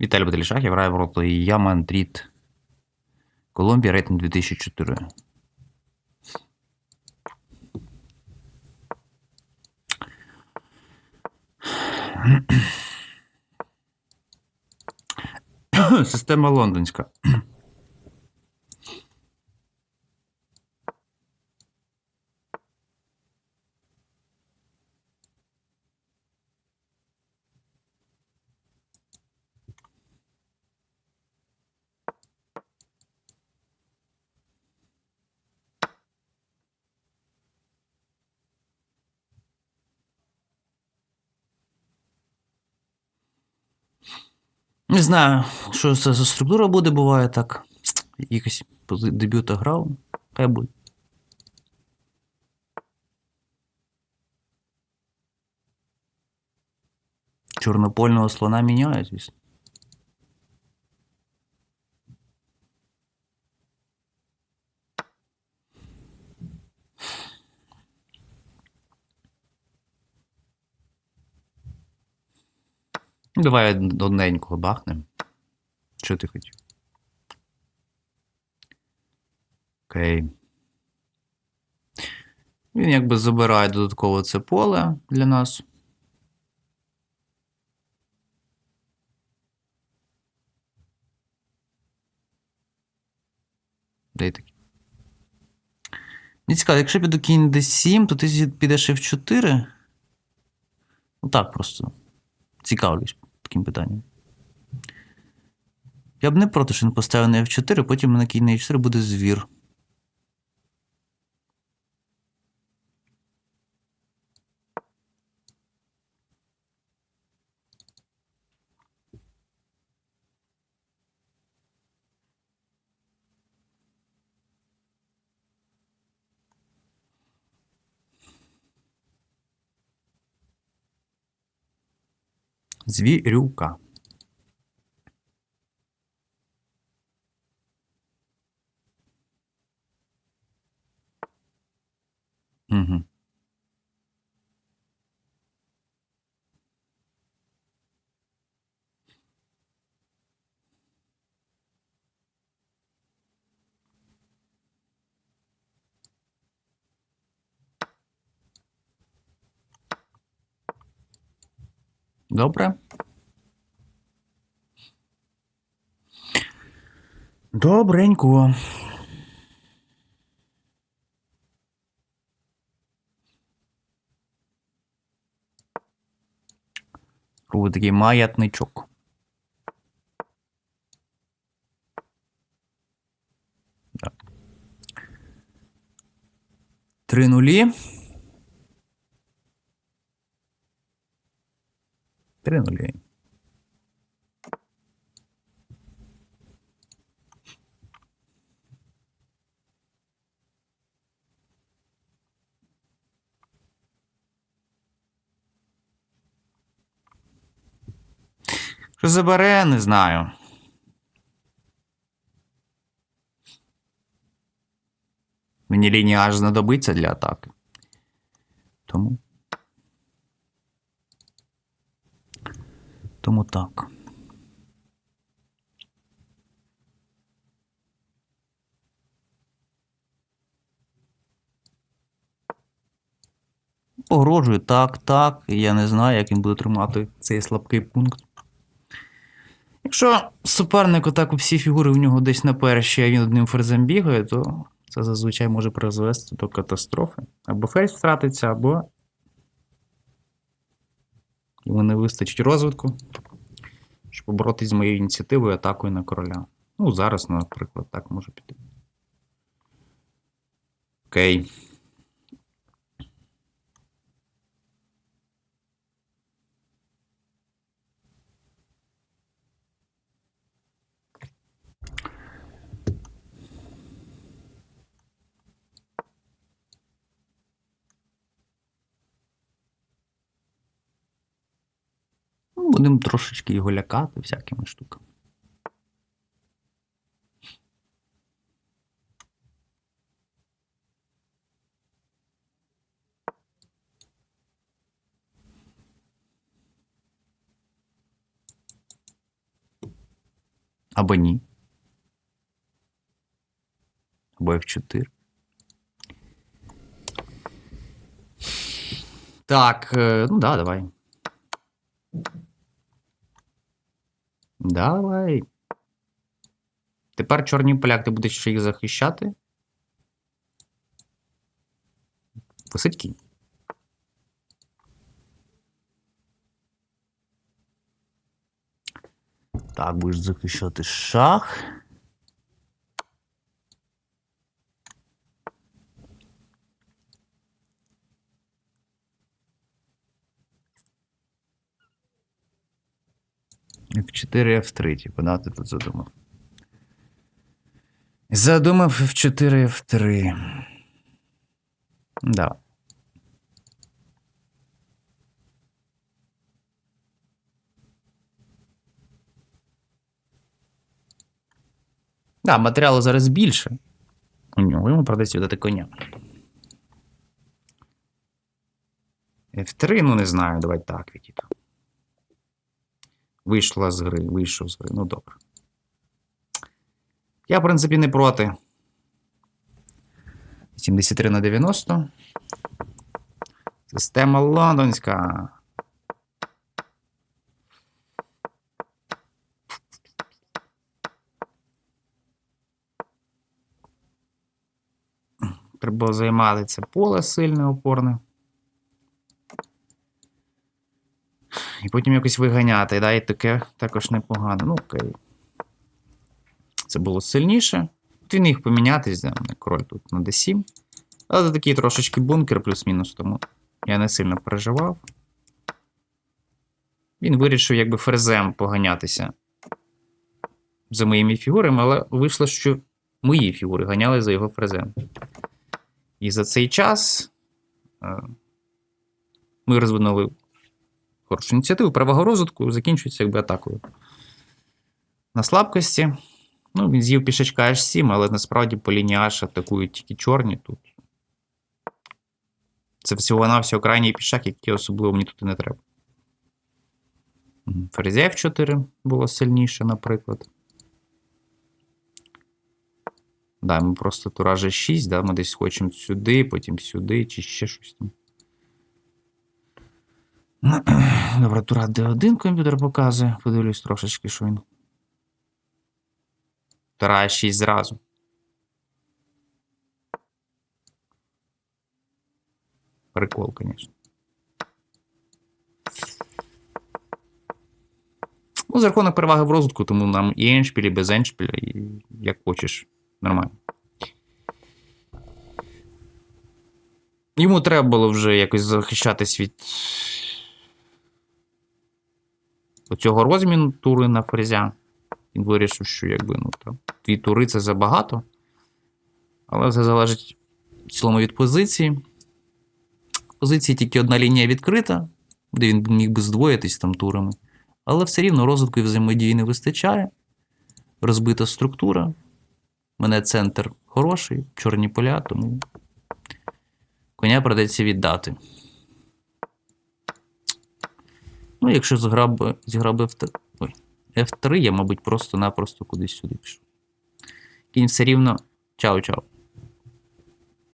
Віталій Баталішах, я граю проти Я Андріт. Колумбія, рейтинг 2004. Система лондонська. Не знаю, що це за структура буде, буває так. Якось пози- дебюта грав. Хай буде. Чорнопольного слона міняє, звісно. Давай одненького бахнем. Що ти хотів? Окей. Він якби забирає додатково це поле для нас. Де такі? Мені цікаво, якщо піду кінь d7, то ти підеш f4. Ну так просто. Цікавлюсь таким питанням. Я б не проти, що він поставив на F4, потім на кінь на e 4 буде звір. Звірюка. Добре. Добренько. Робить такий маятничок. Три нулі. Три нулі. Що забере, не знаю. Мені лінія аж знадобиться для атаки. Тому. Тому так. Погрожую так, так. Я не знаю, як він буде тримати цей слабкий пункт. Якщо суперник отак всі фігури в нього десь на першій, а він одним ферзем бігає, то це зазвичай може призвести до катастрофи. Або ферзь втратиться, або йому не вистачить розвитку, щоб поборотись з моєю ініціативою атакою на короля. Ну, зараз, наприклад, так може піти. Окей. Будемо трошечки його лякати всякими штуками. Або ні. Або F4. Так, е, ну да, давай. Давай. Тепер чорні поляк, ти будеш ще їх захищати. Висить кінь. Так, будеш захищати шах. F4, F3, типу, да, ти тут задумав. Задумав F4, F3. Да. Да, матеріалу зараз більше. У нього йому придеться віддати коня. F3, ну не знаю, давай так відійду. Вийшла з гри, вийшов з гри. Ну добре. Я, в принципі, не проти. 73 на 90. Система лондонська. Треба займати це поле сильне, опорне. І потім якось виганяти, да, і таке також непогано. Ну, окей. Це було сильніше. От Він міг помінятись, да, король тут на d7. Але це такий трошечки бункер, плюс-мінус, тому я не сильно переживав. Він вирішив, якби ферзем поганятися за моїми фігурами, але вийшло, що мої фігури ганяли за його фрезем. І за цей час е, ми розвинули хорошу ініціативу. Перевага розвитку закінчується якби атакою. На слабкості. Ну, він з'їв пішечка H7, але насправді по лінії H атакують тільки чорні тут. Це всього-навсього крайній пішак, який особливо мені тут і не треба. Ферзя F4 було сильніше, наприклад. Да, ми просто тура G6, да, ми десь хочемо сюди, потім сюди, чи ще щось там. Добре, тура D1 комп'ютер показує. Подивлюсь трошечки, що він. Тура 6 зразу. Прикол, звісно. Ну, за рахунок переваги в розвитку, тому нам і еншпіль, і без еншпіля, і як хочеш. Нормально. Йому треба було вже якось захищатись від оцього розміну тури на фрезя. Він вирішив, що якби ну там дві тури це забагато. Але це залежить в цілому від позиції. В позиції тільки одна лінія відкрита, де він міг би здвоїтись там турами. Але все рівно розвитку і взаємодії не вистачає. Розбита структура. Мене центр хороший, чорні поля, тому коня придеться віддати. Ну, якщо зграб, би, F3, ой, F3, я, мабуть, просто-напросто кудись сюди пішов. Кінь все рівно. Чао-чао.